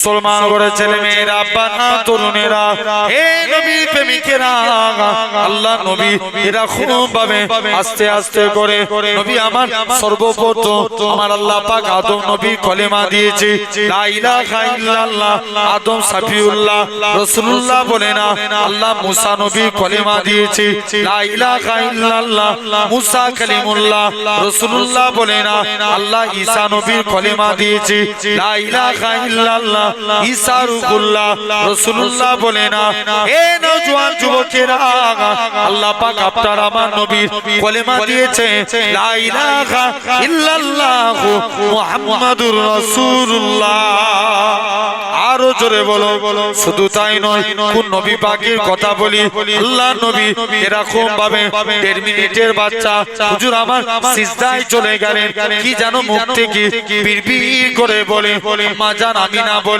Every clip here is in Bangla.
মুসলমান করে ছেলে মেয়েরা, বানা তরুণেরা, হে নবী প্রেমিকেরা, আল্লাহ নবী, এরা খুব ভাবে আস্তে আস্তে করে, নবী আমার সর্বপ্রথম, আমার আল্লাহ পাক আদম নবী কলেমা দিয়েছে, লা ইলাহা ইল্লাল্লাহ, আদম সাফিউল্লাহ, রাসূলুল্লাহ বলে না, আল্লাহ মুসা নবী কলেমা দিয়েছে, লা ইলাহা ইল্লাল্লাহ, মুসা কালিমুল্লাহ, রাসূলুল্লাহ বলে না, আল্লাহ ঈসা নবী কলেমা দিয়েছে, লা ইলাহা ইল্লাল্লাহ ঈসা রূহুল্লাহ রাসূলুল্লাহ বলে না। হে নওজোয়ান যুবকেরা। আল্লাহ পাক আপনার আমার নবীর কলেমা দিয়েছে। লা ইলাহা ইল্লাল্লাহ মুহাম্মাদুর রাসূলুল্লাহ। আরও জোরে বলো। শুধু তাই নয় কোন নবী পাকের কথা বলি? আল্লাহ নবী এরকম ভাবে দেড় মিনিটের বাচ্চা। হুজুর আমার সিজদায় চলে গেলেন। কি জানো মুখ থেকে বিড়বিড় করে বলে মা জান আমি না বলে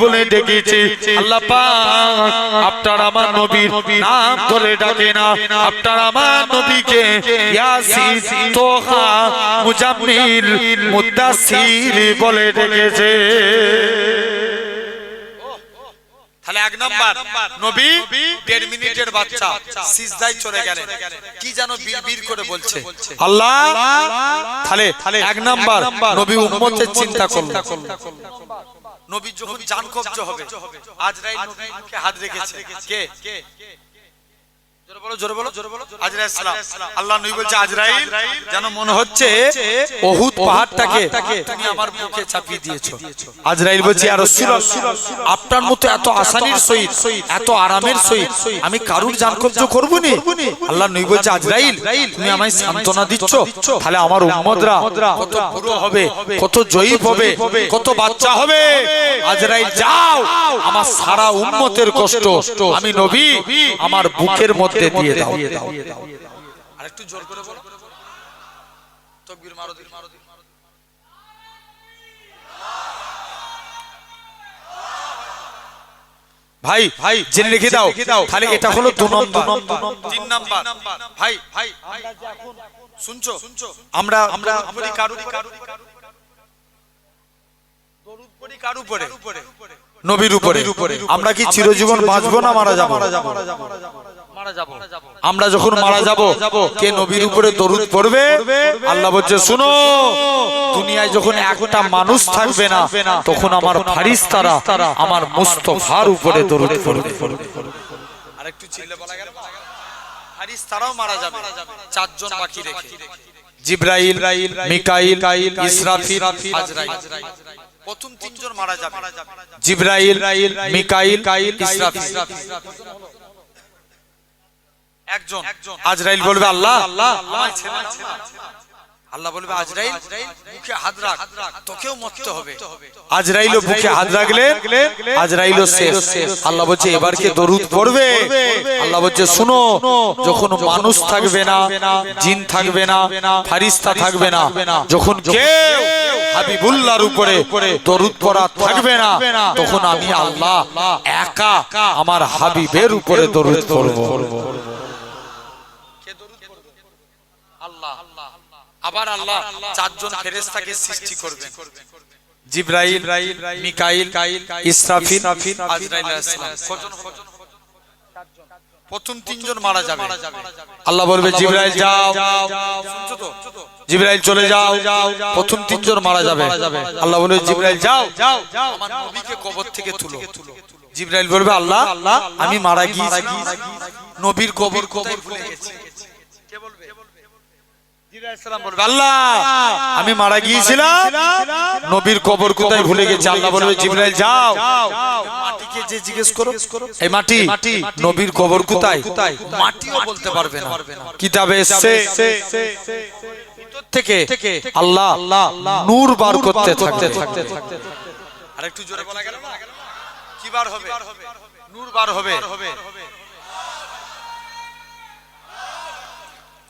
বলে ডেকেছি, আল্লাহ পাক, আপনার আমার নবীর নাম ধরে ডাকে না। আপনার আমার নবীকে ইয়াসিন, তোহা, মুজাম্মিল, মুদাসসির বলে ডেকেছে। এক নাম্বার, নবী দেড় মিনিটের বাচ্চা সিজদায় চলে গেলেন। কি যেন বিড়বিড় করে বলছে। আল্লাহ, তাহলে এক নাম্বার, নবী উম্মতের চিন্তা করল নবী যখন জান কবজ হবে আজরাইল নবীর মুখে হাত রেখেছে। কে? আল্লাহ নবী বলছে আজরাইল যেন মনে হচ্ছে অহুদ পাহাড়টাকে তুমি আমার বুকে চাপিয়ে দিয়েছ। আজরাইল বলছে আর আপনার মতো এত আসানির সহিত এত আরামের সহিত আমি কারুর জান কবজ করব নি? আল্লাহ নবী বলছে আজরাইল তুমি আমায় সান্তনা দিচ্ছ? তাহলে আমার উম্মতরা কত পুরো হবে কত জয়ীব হবে কত বাচ্চা হবে? আজরাইল যাও! আমার সারা উম্মতের কষ্ট আমি নবী আমার বুকের মধ্যে দিয়ে দাও আরেকটু জোর করে বলো। তকবীর মারো দিন মারো দিন মারো ভাই ভাই জেনে রেখে দাও। তাহলে এটা হলো দু নম্বর। তিন নাম্বার। ভাই ভাই শুনছো শুনছো? আমরা আমরা দরুদ পড়ি কারু পড়ে নবীর উপরে। আমরা কি চিরজীবন বাঁচবো না মারা যাব? মারা যাব? আমরা যখন মারা যাব কে নবীর উপরে দরুদ পড়বে? আল্লাহ বলছে শুনো দুনিয়ায় যখন একটা মানুষ থাকবে না তখন আমার ফারিস্তারা আমার মুস্তফার উপরে দরুদ পড়বে। আরেকটু চিল্লে বলা গেল? হারিস তারাও মারা যাবে। চারজন বাকি রেখে। জিব্রাইল মিকাইল ইসরাফিল আজরাইল। প্রথম তিনজন মারা যাবে। জিব্রাইল মিকাইল ইসরাফিল। একজন। আজরাইল বলবে আল্লাহ না। আল্লাহ বলবে আজরাইল মুখে হাত রাখ। তোকেও মরতে হবে। আজরাইল বুকে হাত রাখলে আজরাইল শেষ। আল্লাহ বলছে এবার কে দরুদ পড়বে? আল্লাহ বলছে শুনো যখন মানুষ থাকবে না জিন থাকবে না ফারিস্তা থাকবে না যখন কেউ হাবিবুল্লাহর উপরে দরুদ পড়া থাকবে না তখন আমি আল্লাহ একা আমার হাবিবের উপরে দরুদ পড়ব কে দরুদ পড়বে? আল্লাহ আবার আল্লাহ চারজন ফেরেশতাকে সৃষ্টি করবেন। জিব্রাইল মিকাইল ইসরাফিল আজরাইল কজন প্রথম তিনজন মারা যাবে। আল্লাহ বলবে জিব্রাইল যাও। শুনছো তো? জিব্রাইল চলে যাও। প্রথম তিনজন মারা যাবে। আল্লাহ বলবে জিব্রাইল যাও। আমার নবীকে কবর থেকে তুলো। জিব্রাইল বলবে আল্লাহ আমি মারা গিয়েছি। নবীর কবর কবর ভুলে গেছে কে বলবে জিবরাইল সালাম বলবে। আল্লাহ আমি মারা গিয়েছিলাম। নবীর কবর কোথায় ভুলে গেছি? আল্লাহ বলবে জিব্রাইল যাও। মাটিকে যে জিজ্ঞেস করো এই মাটি নবীর কবর কোথায়? মাটিও বলতে পারবে না। কিতাবে এসছে ভিতর থেকে আল্লাহ নূর বার করতে থাকতে। থাকতে আরেকটু জোরে বলা গেল না? কি বার হবে? নূর বার হবে।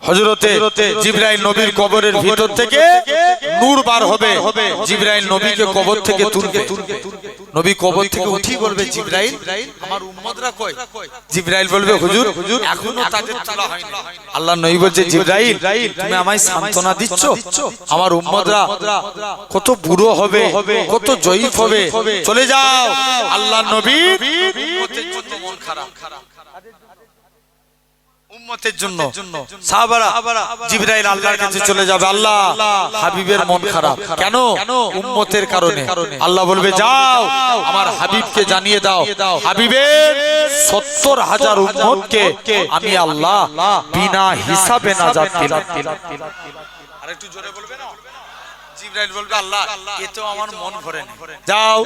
হজরতে জিব্রাইল নবীর কবরের ভিতর থেকে নূর বার হবে। জিব্রাইল নবীকে কবর থেকে তুলবে। নবী কবর থেকে উঠি বলবে জিব্রাইল আমার উম্মতরা কই জিব্রাইল বলবে হুজুর এখনও তাদের তোলা হয়নি। আল্লাহ নবী বলছে জিব্রাইল তুমি আমায় সান্ত্বনা দিচ্ছ? আমার উম্মতরা কত বুড়ো হবে কত জয়ীফ হবে। চলে যাও। আল্লাহ নবী উম্মতের জন্য মন খারাপ। উম্মতের জন্য। সাহাবারা জিব্রাইল আল্লাহর কাছে চলে যাবে। আল্লাহ হাবিবের মন খারাপ। কেন? উম্মতের কারণে। আল্লাহ বলবে যাও আমার হাবিবকে জানিয়ে দাও। হাবিবের সত্তর হাজার উম্মতকে আমি আল্লাহ বিনা হিসাবে না দিলাম। আর একটু জোরে বলবে না? জিব্রাইল বলবে আল্লাহ এতেও আমার মন ভরে যাও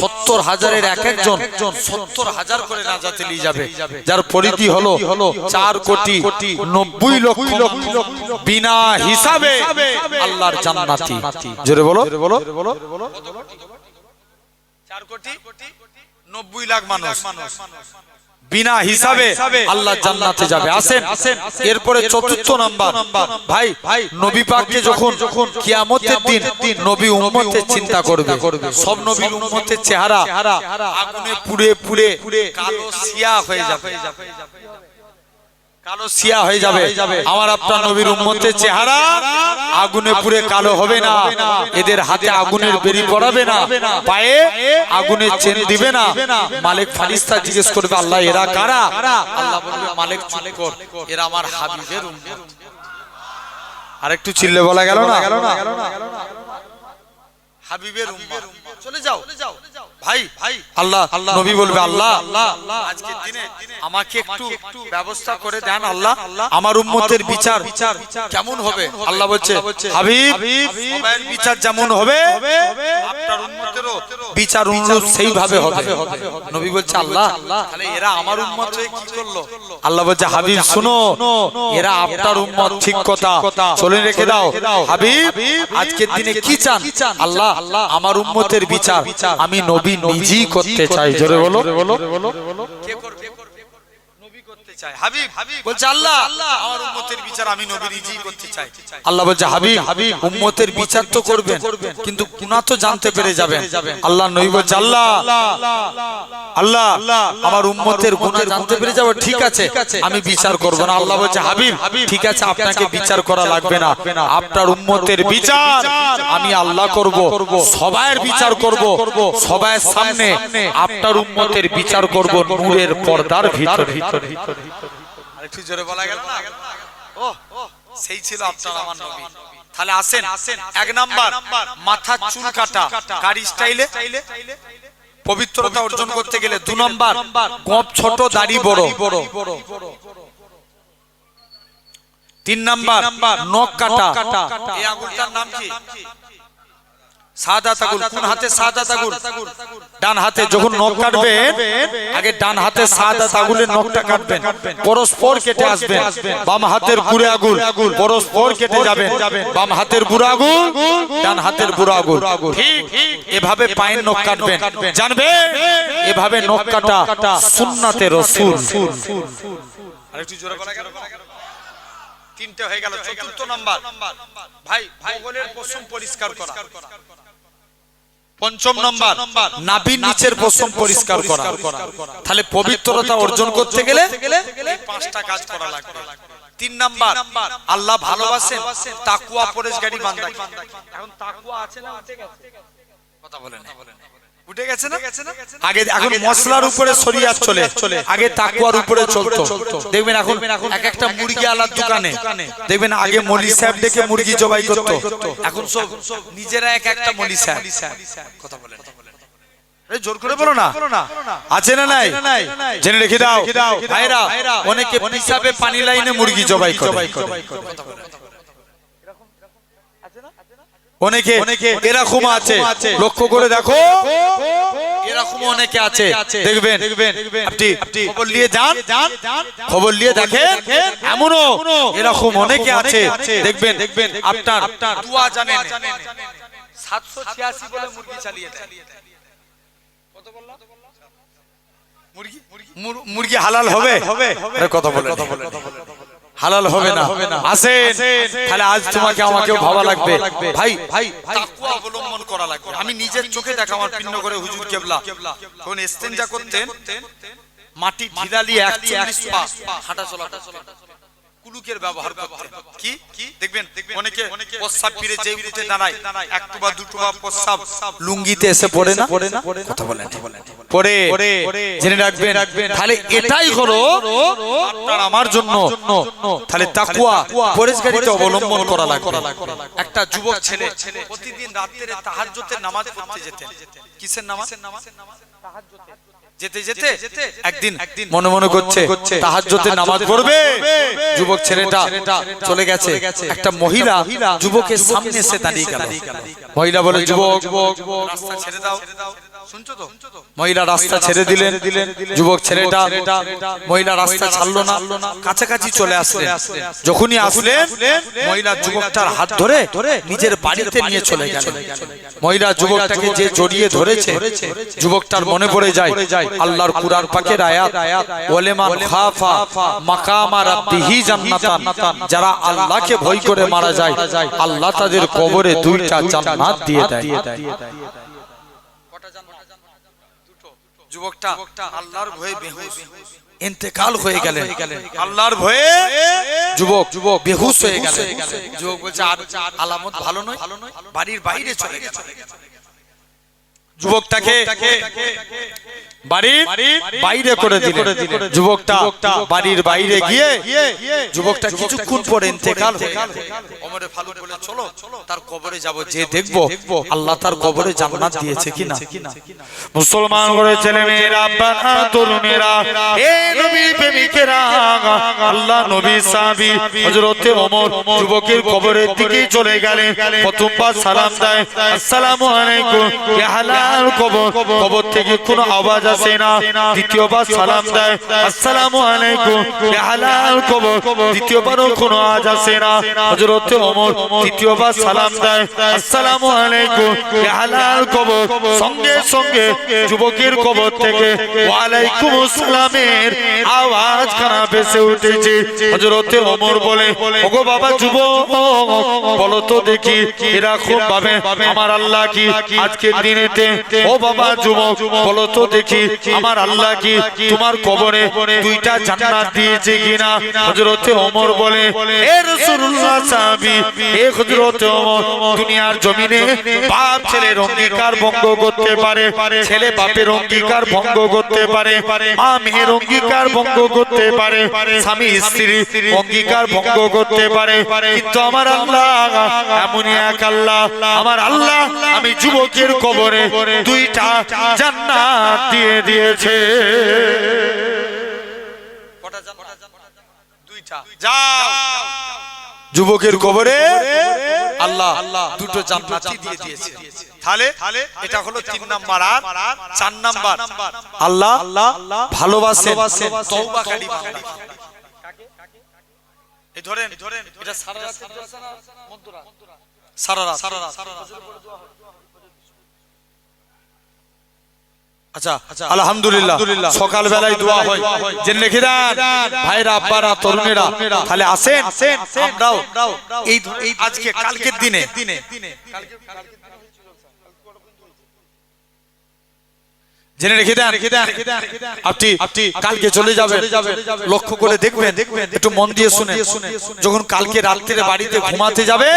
সত্তর হাজারের এক একজন সত্তর হাজার করে নাজাতে নিয়ে যাবে। যার পরিধি হলো চার কোটি নব্বই লক্ষ বিনা হিসাবে আল্লাহর জান্নাতি। জোরে বলো। বলো। চার কোটি নব্বই লাখ মানুষ। বিনা হিসাবে আল্লাহ জান্নাতে যাবে। আসেন। এরপরে চতুর্থ নাম্বার। ভাই ভাই নবী পাককে যখন যখন কিয়ামতের দিন নবী উম্মতের চিন্তা করবে, সব নবী উম্মতের চেহারা আগুনে পুড়ে পুড়ে কালো সিয়া হয়ে যাবে। কালো সিয়া হয়ে যাবে। আমার আপনার নবীর উম্মতের চেহারা আগুনে পুড়ে কালো হবে না। এদের হাতে আগুনের বেরি পড়াবে না। পায়ে আগুনের চেন দিবে না। মালিক ফারিস্তা জিজ্ঞেস করবে আল্লাহ এরা কারা? আল্লাহ বলবে মালিক চুপ কর। এরা আমার হাবিবের উম্মত। আরেকটু চিল্লে বলা গেল না? হাবিবের উম্মত চলে যাও। ভাই ভাই আল্লাহ নবী বলবে আল্লাহ আজকের দিনে আমাকে একটু ব্যবস্থা করে দেন আল্লাহ। আমার উম্মতের বিচার। কেমন হবে? আল্লাহ বলছে হাবিব সবাইয়ের বিচার যেমন হবে আপনার উম্মতেরও বিচার অনুরূপ সেইভাবে হবে। নবী বলছে আল্লাহ তাহলে এরা আমার উম্মত হয়ে কি করল? আল্লাহ বলছে হাবিব শুনো এরা আপনার উম্মত ঠিক কথা। চলে রেখে দাও। হাবিব আজকের দিনে কি চান? আল্লাহ আমার উম্মতের বিচার আমি নবী নিজেই করতে চাই। জোরে বলো। বলো। করবে নবী হাবিব হাবিব বলছে আল্লাহ আমার উম্মতের বিচার আমি নবী নিজেই করতে চাই। আল্লাহ বলছে হাবিব হাবিব উম্মতের বিচার তো করবেন কিন্তু গুনাহ তো জানতে পেরে যাবেন। আল্লাহ নবী বলছে আল্লাহ আল্লাহ আমার উম্মতের গুনাহ জানতে পেরে যাবে ঠিক আছে আমি বিচার করব না। আল্লাহ বলছে হাবিব ঠিক আছে আপনাকে বিচার করা লাগবে না। আপনার উম্মতের বিচার আমি আল্লাহ করব। সবাইয়ের বিচার করব। সবাইয়ের সামনে আপনার উম্মতের বিচার করব নূরের পর্দার ভিতরে আর একটু জোরে বলা গেল না? ও সেই ছিল আপনার আমার নবী। তাহলে আসেন এক নাম্বার মাথা চুল কাটা কারি স্টাইলে। পবিত্রতা অর্জন করতে গেলে দু নম্বর গপ ছোট দাড়ি বড়। তিন নাম্বার নখ কাটা। এই আঙুলটার নাম কি? সাদা তাগুল কোন হাতে সাদা তাগুল ডান হাতে যখন নখ কাটবেন আগে ডান হাতে সাদা তাগুলের নখটা কাটবেন। পরস্পর কেটে আসবেন বাম হাতের বুড়ে আগুল পরস্পর কেটে যাবেন। বাম হাতের বুড়ো আগুল ডান হাতের বুড়ো আগুল। ঠিক এভাবে পায়ের নখ কাটবেন। জানবেন এভাবে নখ কাটা সুন্নাতে রসুল। আর জোরে বলা গেল? তিনটে হয়ে গেল চতুর্থ নাম্বার। ভাই ভূগোলের পশম পরিষ্কার করা। পঞ্চম নম্বর নাভির নিচের পশম পরিষ্কার করা। তাহলে পবিত্রতা অর্জন করতে গেলে পাঁচটা কাজ করা লাগবে। তিন নাম্বার আল্লাহ ভালোবাসেন তাকুয়া পরেশগারি বান্ধা এখন তাকুয়া আছে না কথা বলেন। উঠে গেছে না? আগে এখন মশলার উপরে শরিয়াত চলে। আগে তাকুয়ার উপরে চলতো। দেখবেন এখন এক একটা মুরগি দোকানে। দেখবেন আগে মলি সাহেব ডেকে মুরগি জবাই করতো। এখন সব নিজেরা এক একটা মলি সাহেব কথা বলেন। জোর করে বলো না। আছে না নাই? জেনে রেখে দাও। ভাইরা অনেকে পিসাবে পানি লাইনে মুরগি জবাই করে। অনেকে অনেকে এরকম আছে। লক্ষ্য করে দেখো। এরকম অনেকে আছে। দেখবেন। দেখবেন। আপনি খবর নিয়ে যান। খবর নিয়ে দেখেন। এমনও এরকম অনেকে আছে। দেখবেন। দেখবেন। আপনার দুয়া জানেন। সাতশো ছিয়াশি বলে মুরগি চালিয়ে দেয়। কত বললাম মুরগি? মুরগি হালাল হবে। আরে কথা বলে হালাল হবে না। আসেন। তাহলে আজ তোমাকে আমাকেও ভাবা লাগবে। ভাই ভাই তাকওয়া অবলম্বন করা লাগবে। আমি নিজের চোখে দেখা আমার পিন্ন করে হুজুর কেবলা। কোন ইস্তেঞ্জা করতেন? মাটি ঢিলালি 41 পা। হাঁটা চলা। কুলুকের ব্যবহার করতেন কি? দেখবেন অনেকে প্রস্রাব ফিরে যে উঠে দাঁড়ায় একটু বা দুটো বা প্রস্রাব লুঙ্গিতে এসে পড়ে না? পড়ে না? কথা বলেন পড়ে জেনে রাখবেন। তাহলে এটাই হলো আপনার আমার জন্য। তাহলে তাকুয়া পরেশগারিতে অবলম্বন করা লাগবে। একটা যুবক ছেলে প্রতিদিন রাত্রে তাহাজ্জুদের নামাজ পড়তে যেতেন। কিসের নামাজ? যেতে যেতে একদিন মনে মনে করছে নামাজ পড়বে। যুবক ছেলেটা চলে গেছে। একটা মহিলা যুবকের সামনে এসে দাঁড়িয়ে গেল। মহিলা বলে যুবক রাস্তা ছেড়ে দাও। শুনছো তো মহিলা রাস্তা ছেড়ে দিলেন। যুবক ছেলেটা মহিলা রাস্তা ছাড়লো না। কাছাকাছি চলে আসলেন। যখনই আসলেন মহিলা যুবকটার হাত ধরে নিজের বাড়িতে নিয়ে চলে গেলেন। মহিলা যুবকটাকে যে জড়িয়ে ধরেছে যুবকটার মনে পড়ে যায় আল্লাহর কুরআন পাকের আয়াত ওয়ালেমান খাফা মাকামা রাব্বিহি জান্নাতান। যারা আল্লাহকে ভয় করে মারা যায় আল্লাহ তাদের কবরে দুইটা জান্নাত দিয়ে দেয়। যুবকটা আল্লাহর ভয়ে বেহুশ। ইন্তেকাল হয়ে গেলেন। আল্লাহর ভয়ে যুবক যুবক বেহুশ হয়ে গেলেন। যুবক বলছে আর আলামত ভালো নয় বাড়ির বাইরে চলে গেছে যুবকটাকে বাড়ির বাইরে করে দিলেন। যুবকটা বাড়ির বাইরে গিয়ে যুবকটা কিছুক্ষণ পরে ইন্তেকাল হয়ে গেল। ওমরে ফারুক বলে চলো তার কবরে যাব যে দেখব আল্লাহ তার কবরে জান্নাত দিয়েছে কিনা? মুসলমান করে ছেলে মেয়েরা তরুণেরা এ নবীর প্রেমিকেরা আল্লাহ নবী সাহাবী হযরতে ওমর যুবকের কবরের দিকে চলে গেলেন প্রথমবার সালাম দেয় আসসালামু আলাইকুম ইয়া হালাল কবর। কবর থেকে কোনো আওয়াজ আসে না। দ্বিতীয়বার সালাম দেয় আসসালামু আলাইকুম ইয়া হালাল কবর। দ্বিতীয়বারও কোনো আওয়াজ আসে না। হযরতে ওমর তৃতীয়বার সালাম দেয়। আসসালামু আলাইকুম। হালাল কবর। সঙ্গে সঙ্গে যুবকের কবর থেকে ওয়ালাইকুম আসসালামের আওয়াজ খানা ভেসে উঠেছে। হযরতে ওমর বলে, ওগো বাবা যুবক, বলো তো দেখি এরকম ভাবে আমার আল্লাহ কি? আজকের দিনেতে, ও বাবা যুবক, বলো তো দেখি আমার আল্লাহ কি? তোমার কবরে দুইটা জান্নাত দিয়েছে কিনা? হযরতে ওমর বলে, এ রাসূলুল্লাহ সাহাবী দুনিয়ার জমিনে বাপ ছেলের অঙ্গীকার ভঙ্গ করতে পারে, ছেলে বাপের অঙ্গীকার ভঙ্গ করতে পারে, মা মেয়ের অঙ্গীকার ভঙ্গ করতে পারে, স্বামী স্ত্রী অঙ্গীকার ভঙ্গ করতে পারে। কিন্তু আমার আল্লাহ, এমনই এক আল্লাহ, আমার আল্লাহ, আমি যুবকের কবরে দুইটা জান্নাত দিয়ে দিয়েছে। যুবকের কবরে আল্লাহ দুটো জান্নাতি দিয়ে দিয়েছে। তাহলে এটা হলো তিন নাম্বার আর চার নাম্বার। আল্লাহ আল্লাহ ভালোবাসেন। তওবাকারী বান্দা এই ধরেন এটা সারা রাত সারা রাত। সারা রাত। আচ্ছা আলহামদুলিল্লাহ। সকাল বেলায় দোয়া হয়। জেনে রেখে দেন ভাইরা আব্বারা তরুণেরা তাহলে আসেন আমরাও এই আজকে কালকের দিনে। জেনে রেখে দেন আপনি আপনি কালকে চলে যাবেন লক্ষ্য করে দেখবেন একটু মন দিয়ে শুনে যখন কালকে রাত্রে বাড়িতে ঘুমাতে যাবে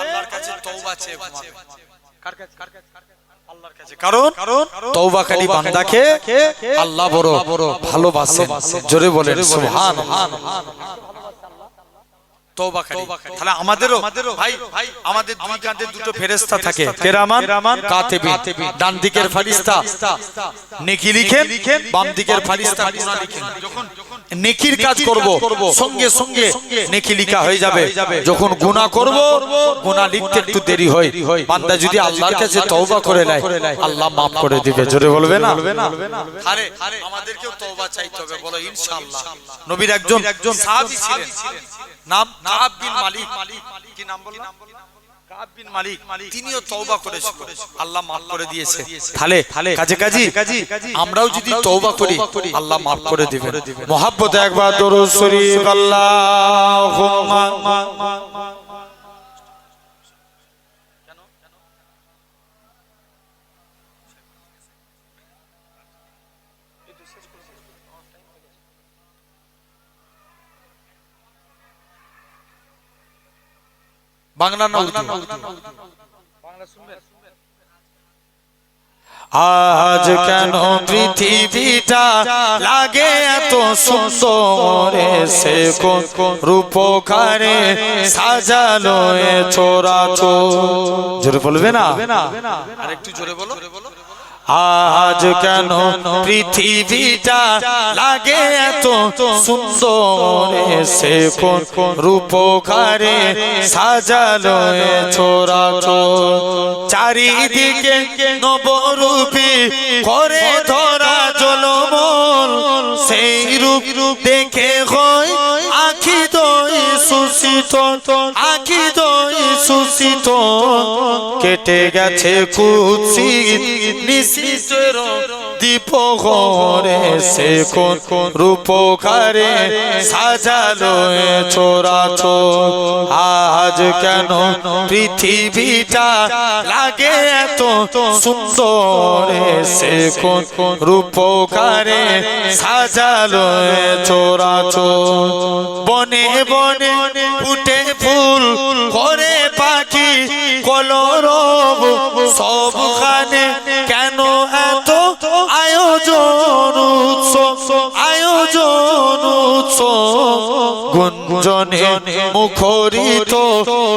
আল্লাহর কাছে তওবা চেয়ে ঘুমাবে কার কাছে কার কাছে আল্লাহর কাছে কারণ তওবাকারী বান্দাকে আল্লাহ বড় ভালোবাসেন। জোরে বলেন সুবহান তাহলে আমাদেরও ভাই ভাই আমাদের দুই কাঁধে দুটো ফেরেশতা থাকে। কেরামান কাতিবিন ডান দিকের ফেরেশতা। নেকি লিখেন বাম দিকের ফেরেশতা। লিখেন। যখন নেকির কাজ করব সঙ্গে সঙ্গে নেকি লিখা হয়ে যাবে। যখন গুনাহ করব গুনাহ লিখতে একটু দেরি হয়। বান্দা যদি আল্লাহর কাছে তওবা করে নেয় আল্লাহ maaf করে দিবে। জোরে বলবে না? আরে আমাদেরকেও তওবা চাইতে হবে। বলো ইনশাআল্লাহ। নবীর একজন একজন সাহাবী ছিলেন। নাম কাব বিন মালিক। কি নাম বললাম? কাব তিনিও তওবা করেছিল। আল্লাহ মাফ করে দিয়েছে। তাহলে কাজে কাজী আমরাও যদি তওবা করি আল্লাহ মাফ করে দিবেন। মহাব্বত একবার দরুদ শরীফ আল্লাহুম্মা। বাংলা না আজ কেন পৃথিবীটা লাগে এত সুন্দরে? সে কোন রূপকারে সাজালো এ চোরা জোরে বলবে না? আর একটু জোরে বলো। আজ কেন পৃথিবীটা লাগে এত সুন্দর? সে কোন রূপকারে সাজালো চোরা? চারিদিকে নবরূপী করে ধরা জলমল। সেই রূপ রূপ দেখে হয় আখি দই সুসিত আখি দই সুসিত কেটে গেছে কুৎসিত নিশিতের দীপ ঘরে সে কোন রূপকারে সাজালো এ চোরা আজ কেন পৃথিবীটা লাগে এত সুন্দর সে কোন রূপকারে সাজালো চোরা বনে বনে ফুটে ফুল করে সবখানে কেন গুঞ্জনে মুখরিত,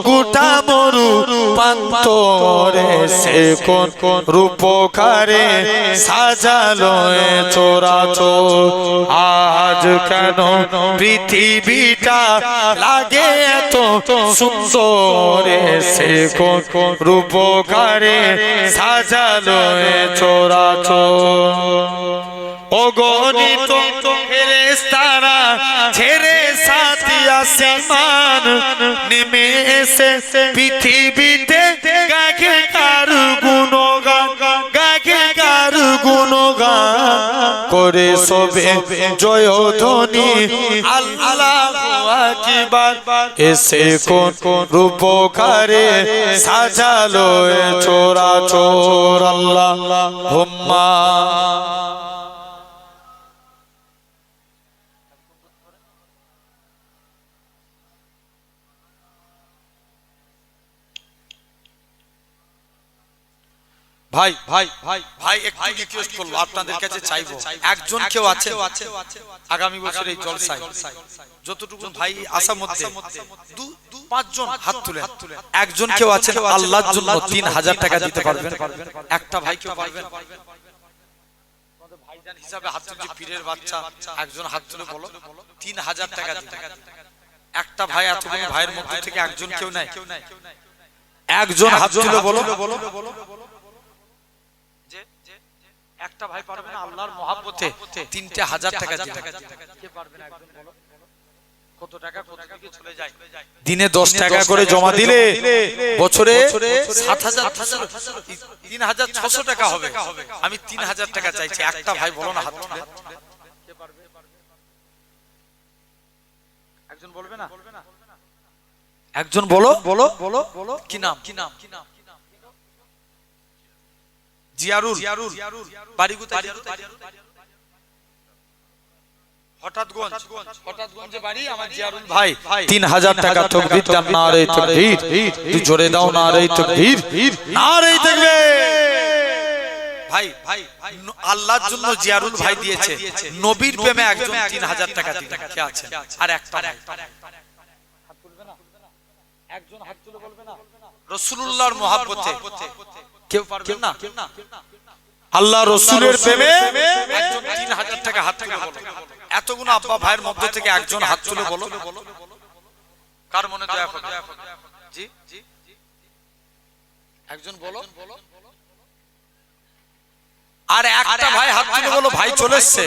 গোটা মরু পান্তরে সে কোন রূপকারে সাজালো এ চোরা আজ কেন পৃথিবীটা লাগে এত সুন্দর? সে কোন রূপকারে সাজালো এ চোরা অগণিত ফেরেশতারা ছেড়ে আসমান নেমে এসে পৃথিবীতে গাকে কার গুণগান গাকে কার গুণগান করে সবে জয় ধ্বনি, আল্লাহ আকবার। এসে কোন কোন রূপকারে সাজালো চোরা চোর আল্লাহ। হুম্মা। ভাই ভাই ভাই ভাই, একটু রিকোয়েস্ট করব আপনাদের কাছে চাইব। একজন কেউ আছে আগামী বছর এই জলসায়। যতটুকু ভাই আসার মধ্যে দু, পাঁচজন হাত তুলে একজন কেউ আছেন আল্লাহর জন্য তিন হাজার টাকা দিতে পারবেন। একটা ভাই কেউ পারবেন হিসাবে হাত পীরের বাচ্চা। একজন হাত তুলে বলো। তিন হাজার টাকা একটা ভাই এতগুলো ভাইয়ের মধ্যে থেকে একজন কেউ নাই। একজন হাত তুলে বলো। একটা ভাই পারবে না আল্লাহর মহাব্বতে তিনটে হাজার টাকা কে পারবে না একজন বলো। কত টাকা কত দিকে চলে যায়? দিনে দশ টাকা করে জমা দিলে বছরে সাত হাজার তিন হাজার ছশো টাকা হবে। আমি তিন হাজার টাকা চাইছি। একটা ভাই বলো না হাত তুলে। একজন বলবে না? একজন বলো। বলো। বলো। বলো। কি নাম কি নাম? কি নাম? জিয়ারুল বাড়ি কোথায় ভাই। তিন হাজার টাকা তকবির দাম না রে তকবির। তুই জোরে দাও না রে তকবির। না রে ভাই ভাই আল্লাহর জন্য জিয়ারুল ভাই দিয়েছে। নবীর প্রেমে একজন তিন হাজার টাকা দিতে কে আছে আর একটা একজন হাত তুলে বলবে না? রসুল্লাহর মহাব্বতে। কেউ পারবে না। আল্লাহ রসুলের প্রেমে একজন তিন হাজার টাকা হাত থেকে এতগুলো আব্বা ভাইয়ের মধ্যে থেকে একজন হাত তুলে বলো। কার মনে দয়া করে? জি জি একজন বলো। আর একটা ভাই হাত তুলে বলো ভাই চলে এসছে।